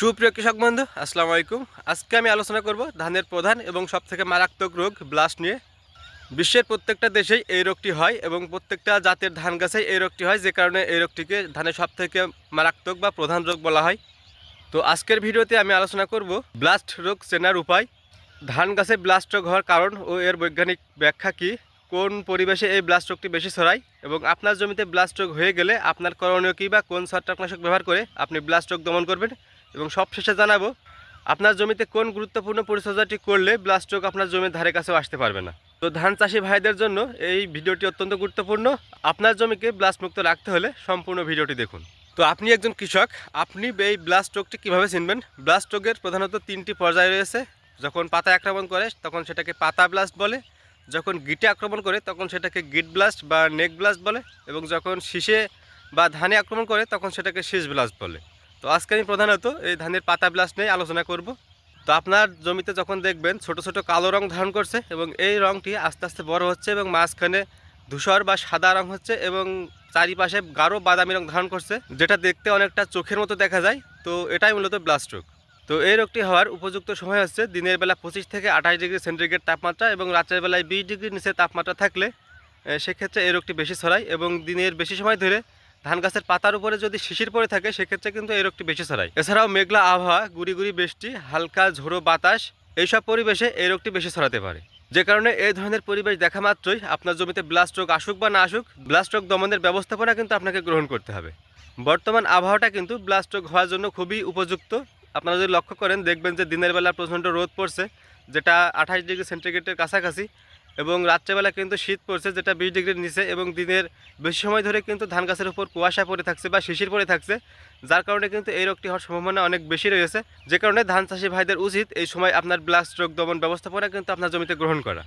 সুপ্রিয় কৃষক বন্ধু, আসসালামু আলাইকুম। আজকে আমি আলোচনা করব ধানের প্রধান এবং সবথেকে মারাত্মক রোগ, ব্লাস্ট নিয়ে। বিশ্বের প্রত্যেকটা দেশেই এই রোগটি হয় এবং প্রত্যেকটা জাতের ধান গাছেই এই রোগটি হয়, যে কারণে এই রোগটিকে ধানের সবথেকে মারাত্মক বা প্রধান রোগ বলা হয়। তো আজকের ভিডিওতে আমি আলোচনা করব ব্লাস্ট রোগ চেনার উপায়। ধান গাছে ব্লাস্ট রোগ হওয়ার কারণ ও এর বৈজ্ঞানিক ব্যাখ্যা কী, কোন পরিবেশে এই ব্লাস্ট রোগটি বেশি ছড়ায় এবং আপনার জমিতে ব্লাস্ট রোগ হয়ে গেলে আপনার করণীয় কী বা কোন ছত্রাকনাশক ব্যবহার করে আপনি ব্লাস্ট রোগ দমন করবেন। এবং সবশেষে জানাব, আপনার জমিতে কোন গুরুত্বপূর্ণ পরিচর্যাটি করলে ব্লাস্ট রোগ আপনার জমির ধারে কাছেও আসতে পারবে না? তো ধান চাষি ভাইদের জন্য এই ভিডিওটি অত্যন্ত গুরুত্বপূর্ণ। আপনার জমিকে ব্লাস্ট মুক্ত রাখতে হলে সম্পূর্ণ ভিডিওটি দেখুন। তো আপনি একজন কৃষক, আপনি এই ব্লাস্ট রোগটি কীভাবে চিনবেন? ব্লাস্ট রোগের প্রধানত তিনটি পর্যায় রয়েছে। যখন পাতা আক্রমণ করে, তখন সেটাকে পাতা ব্লাস্ট বলে। যখন গিটে আক্রমণ করে, তখন সেটাকে গিট ব্লাস্ট বা নেক ব্লাস্ট বলে। এবং যখন শীষে বা ধানে আক্রমণ করে, তখন সেটাকে শীষ ব্লাস্ট বলে। তো আজকে আমি প্রধানত এই ধানের পাতা ব্লাস্ট নিয়ে আলোচনা করব। তো আপনার জমিতে যখন দেখবেন ছোট ছোট কালো রং ধারণ করছে এবং এই রংটি আস্তে আস্তে বড় হচ্ছে এবং মাঝখানে ধূসর বা সাদা রং হচ্ছে এবং চারিপাশে গাঢ় বাদামি রং ধারণ করছে, যেটা দেখতে অনেকটা চোখের মতো দেখা যায়। তো এটাই মূলত ব্লাস্ট রোগ তো এই রোগটি হওয়ার উপযুক্ত সময় হচ্ছে দিনের বেলা পঁচিশ থেকে আঠাশ ডিগ্রি সেন্টিগ্রেড তাপমাত্রা এবং রাতের বেলায় বিশ ডিগ্রি নিচে তাপমাত্রা থাকলে সেক্ষেত্রে এই রোগটি বেশি ছড়ায় এবং দিনের বেশি সময় ধরে ধান গাছের পাতার উপরে যদি শিশির পড়ে থাকে, সেক্ষেত্রে কিন্তু এই রোগটি বেশি ছড়ায়। এছাড়াও মেঘলা আবহাওয়া গুড়ি গুড়ি বৃষ্টি, হালকা ঝোড়ো বাতাস, এইসব পরিবেশে এই রোগটি বেশি ছড়াতে পারে। যে কারণে এই ধরনের পরিবেশ দেখা মাত্রই আপনার জমিতে ব্লাস্ট রোগ আসুক বা না আসুক ব্লাস্ট রোগ দমনের ব্যবস্থাপনা কিন্তু আপনাকে গ্রহণ করতে হবে। বর্তমান আবহাওয়াটা কিন্তু ব্লাস্ট রোগ হওয়ার জন্য খুবই উপযুক্ত। আপনারা যদি লক্ষ্য করেন, দেখবেন যে দিনের বেলা প্রচণ্ড রোদ পড়ছে, যেটা আঠাশ ডিগ্রি সেন্টিগ্রেডের কাছাকাছি। এবং রাত্রেবেলা কিন্তু শীত পড়ছে, যেটা বিশ ডিগ্রির নিচে এবং দিনের বেশি সময় ধরে কিন্তু ধান গাছের উপর কুয়াশা পড়ে থাকছে বা শিশির পড়ে থাকছে, যার কারণে কিন্তু এই রোগটি হওয়ার সম্ভাবনা অনেক বেশি রয়েছে। যে কারণে ধান চাষি ভাইদের উচিত এই সময় আপনার ব্লাস্ট রোগ দমন ব্যবস্থাপনা কিন্তু আপনার জমিতে গ্রহণ করা।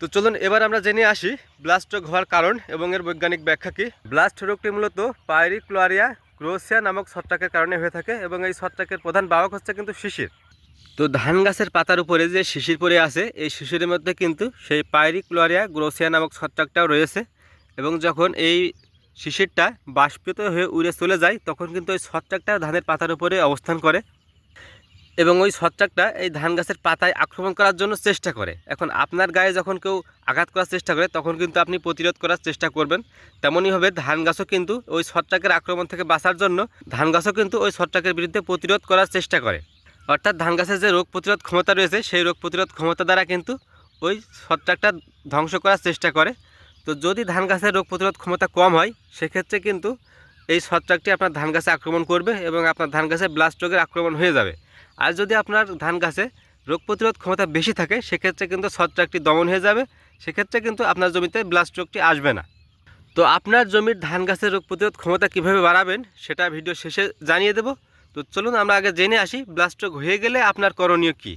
তো চলুন এবার আমরা জেনে আসি ব্লাস্ট রোগ হওয়ার কারণ এবং এর বৈজ্ঞানিক ব্যাখ্যা কী। ব্লাস্ট রোগটি মূলত পাইরিক্লোয়ারিয়া গ্রোসিয়া নামক ছত্রাকের কারণে হয়ে থাকে এবং এই ছত্রাকের প্রধান বাহক হচ্ছে কিন্তু শিশির। তো ধান গাছের পাতার উপরে যে শিশির পড়ে আছে, এই শিশিরের মধ্যে কিন্তু সেই পাইরিক্লোয়ারিয়া গ্রোসিয়া নামক ছত্রাকটাও রয়েছে এবং যখন এই শিশিরটা বাষ্পিত হয়ে উড়ে চলে যায়, তখন কিন্তু ওই ছত্রাকটা ধানের পাতার উপরে অবস্থান করে এবং ওই ছত্রাকটা এই ধান গাছের পাতায় আক্রমণ করার জন্য চেষ্টা করে। এখন আপনার গায়ে যখন কেউ আঘাত করার চেষ্টা করে, তখন কিন্তু আপনি প্রতিরোধ করার চেষ্টা করবেন। তেমনইভাবে ধান গাছও কিন্তু ওই ছত্রাকের আক্রমণ থেকে বাঁচার জন্য ধান গাছও কিন্তু ওই ছত্রাকের বিরুদ্ধে প্রতিরোধ করার চেষ্টা করে। অর্থাৎ ধান গাছের যে রোগ প্রতিরোধ ক্ষমতা রয়েছে, সেই রোগ প্রতিরোধ ক্ষমতা দ্বারা কিন্তু ওই ছত্রাকটা ধ্বংস করার চেষ্টা করে। তো যদি ধান গাছের রোগ প্রতিরোধ ক্ষমতা কম হয়, সেক্ষেত্রে কিন্তু এই ছত্রাকটি আপনার ধান গাছে আক্রমণ করবে এবং আপনার ধান গাছে ব্লাস্ট রোগের আক্রমণ হয়ে যাবে। আর যদি আপনার ধান গাছে রোগ প্রতিরোধ ক্ষমতা বেশি থাকে, সেক্ষেত্রে কিন্তু ছত্রাকটি দমন হয়ে যাবে। সেক্ষেত্রে কিন্তু আপনার জমিতে ব্লাস্ট রোগটি আসবে না। তো আপনার জমির ধান গাছের রোগ প্রতিরোধ ক্ষমতা কীভাবে বাড়াবেন, সেটা ভিডিও শেষে জানিয়ে দেব। তো চলুন আমরা আগে জেনে আসি ব্লাস্ট রোগ হয়ে গেলে আপনার করণীয় কী।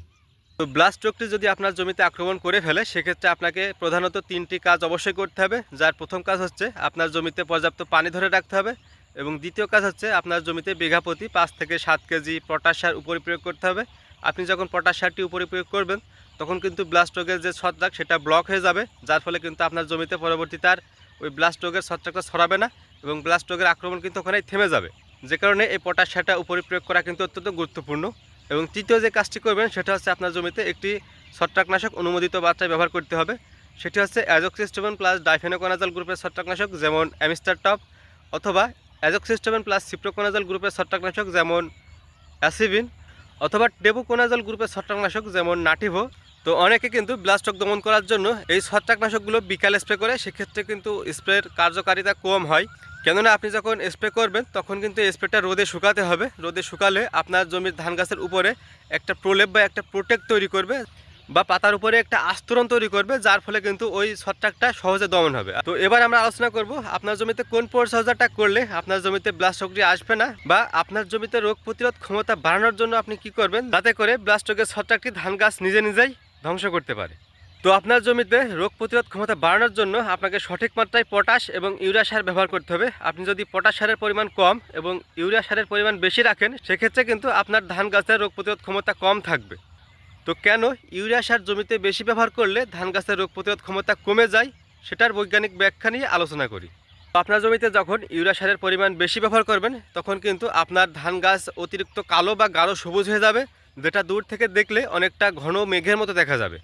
তো ব্লাস্ট রোগটি যদি আপনার জমিতে আক্রমণ করে ফেলে, সেক্ষেত্রে আপনাকে প্রধানত তিনটি কাজ অবশ্যই করতে হবে। যার প্রথম কাজ হচ্ছে আপনার জমিতে পর্যাপ্ত পানি ধরে রাখতে হবে এবং দ্বিতীয় কাজ হচ্ছে আপনার জমিতে বিঘা প্রতি পাঁচ থেকে সাত কেজি পটাশ সার উপরে প্রয়োগ করতে হবে। আপনি যখন পটাশ সারটি উপরে প্রয়োগ করবেন, তখন কিন্তু ব্লাস্ট রোগের যে ছত্রাক, সেটা ব্লক হয়ে যাবে। যার ফলে কিন্তু আপনার জমিতে পরবর্তী তার ওই ব্লাস্ট রোগের ছত্রাকটা ছড়াবে না এবং ব্লাস্ট রোগের আক্রমণ কিন্তু ওখানেই থেমে যাবে। যে কারণে এই পটাশ সারটা উপরে প্রয়োগ করা কিন্তু অত্যন্ত গুরুত্বপূর্ণ। এবং তৃতীয় যে কাজটি করবেন, সেটা হচ্ছে আপনার জমিতে একটি ছত্রাকনাশক অনুমোদিত মাত্রায় ব্যবহার করতে হবে। সেটি হচ্ছে অ্যাজোক্সিস্টোমেন প্লাস ডাইফেনোকোনাজাল গ্রুপের ছত্রাকনাশক, যেমন অ্যামিস্টার টপ অথবা অ্যাজোক্সিস্টোমেন প্লাস সিপ্রোকোনাজাল গ্রুপের ছত্রাকনাশক, যেমন অ্যাসিভিন অথবা টেবুকোনাজাল গ্রুপের ছত্রাকনাশক, যেমন নাটিভো তো অনেকে কিন্তু ব্লাস্টক দমন করার জন্য এই ছত্রাকনাশকগুলো বিকালে স্প্রে করে, সেক্ষেত্রে কিন্তু স্প্রের কার্যকারিতা কম হয়। কেননা আপনি যখন স্প্রে করবেন, তখন কিন্তু স্প্রেটা রোদে শুকাতে হবে। রোদে শুকালে আপনার জমির ধান গাছের উপরে একটা প্রলেপ বা একটা প্রোটেক্ট তৈরি করবে বা পাতার উপরে একটা আস্তরণ তৈরি করবে, যার ফলে কিন্তু ওই ছত্রাকটা সহজে দমন হবে। তো এবার আমরা আলোচনা করব, আপনার জমিতে কোন পরিচর্যাটা করলে আপনার জমিতে ব্লাস্ট রোগটি আসবে না বা আপনার জমিতে রোগ প্রতিরোধ ক্ষমতা বাড়ানোর জন্য আপনি কি করবেন? যাতে করে ব্লাস্ট রোগের ছত্রাকটি ধান গাছ নিজে নিজেই ধ্বংস করতে পারে। তো আপনার জমিতে রোগ প্রতিরোধ ক্ষমতা বাড়ানোর জন্য আপনাকে সঠিক মাত্রায় পটাশ এবং ইউরিয়া সার ব্যবহার করতে হবে। আপনি যদি পটাশ সারের পরিমাণ কম এবং ইউরিয়া সারের পরিমাণ বেশি রাখেন, সেক্ষেত্রে কিন্তু আপনার ধান গাছের রোগ প্রতিরোধ ক্ষমতা কম থাকবে। তো কেন ইউরিয়া সার জমিতে বেশি ব্যবহার করলে ধান গাছের রোগ প্রতিরোধ ক্ষমতা কমে যায়, সেটার বৈজ্ঞানিক ব্যাখ্যা নিয়ে আলোচনা করি। আপনার জমিতে যখন ইউরিয়া সারের পরিমাণ বেশি ব্যবহার করবেন, তখন কিন্তু আপনার ধান গাছ অতিরিক্ত কালো বা গাঢ় সবুজ হয়ে যাবে, যেটা দূর থেকে দেখলে অনেকটা ঘন মেঘের মতো দেখা যাবে।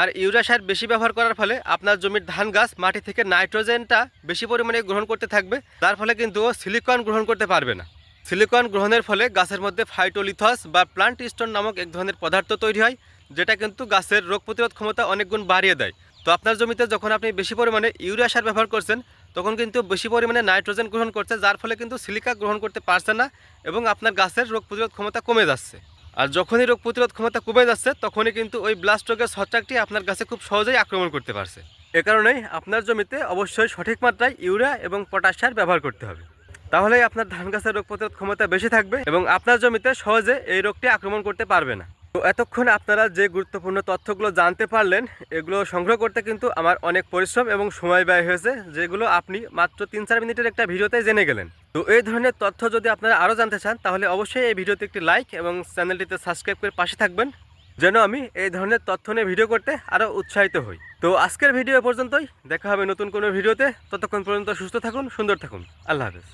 আর ইউরিয়া সার বেশি ব্যবহার করার ফলে আপনার জমির ধান গাছ, মাটি থেকে নাইট্রোজেনটা বেশি পরিমাণে গ্রহণ করতে থাকবে। তার ফলে কিন্তু ও সিলিকন গ্রহণ করতে পারবে না। সিলিকন গ্রহণের ফলে গাছের মধ্যে ফাইটোলিথস বা প্লান্ট স্টোন নামক এক ধরনের পদার্থ তৈরি হয়, যেটা কিন্তু গাছের রোগ প্রতিরোধ ক্ষমতা অনেক গুণ বাড়িয়ে দেয়। তো আপনার জমিতে যখন আপনি বেশি পরিমাণে ইউরিয়া সার ব্যবহার করছেন, তখন কিন্তু বেশি পরিমাণে নাইট্রোজেন গ্রহণ করছে, যার ফলে কিন্তু সিলিকা গ্রহণ করতে পারছে না এবং আপনার গাছের রোগ প্রতিরোধ ক্ষমতা কমে যাচ্ছে। আর যখনই রোগ প্রতিরোধ ক্ষমতা কমে যাচ্ছে, তখনই কিন্তু ওই ব্লাস্ট রোগের ছত্রাকটি আপনার কাছে খুব সহজেই আক্রমণ করতে পারছে। এ কারণেই আপনার জমিতে অবশ্যই সঠিক মাত্রায় ইউরিয়া এবং পটাশ সার ব্যবহার করতে হবে। তাহলেই আপনার ধান গাছের রোগ প্রতিরোধ ক্ষমতা বেশি থাকবে এবং আপনার জমিতে সহজে এই রোগটি আক্রমণ করতে পারবে না। তো এতক্ষণ আপনারা যে গুরুত্বপূর্ণ তথ্যগুলো জানতে পারলেন, এগুলো সংগ্রহ করতে কিন্তু আমার অনেক পরিশ্রম এবং সময় ব্যয় হয়েছে, যেগুলো আপনি মাত্র তিন চার মিনিটের একটা ভিডিওতে জেনে গেলেন। তো এই ধরনের তথ্য যদি আপনারা আরও জানতে চান, তাহলে অবশ্যই এই ভিডিওতে একটি লাইক এবং চ্যানেলটিতে সাবস্ক্রাইব করে পাশে থাকবেন, যেন আমি এই ধরনের তথ্য নিয়ে ভিডিও করতে আরও উৎসাহিত হই। তো আজকের ভিডিও পর্যন্তই, দেখা হবে নতুন কোনো ভিডিওতে, ততক্ষণ পর্যন্ত সুস্থ থাকুন, সুন্দর থাকুন। আল্লাহ হাফেজ।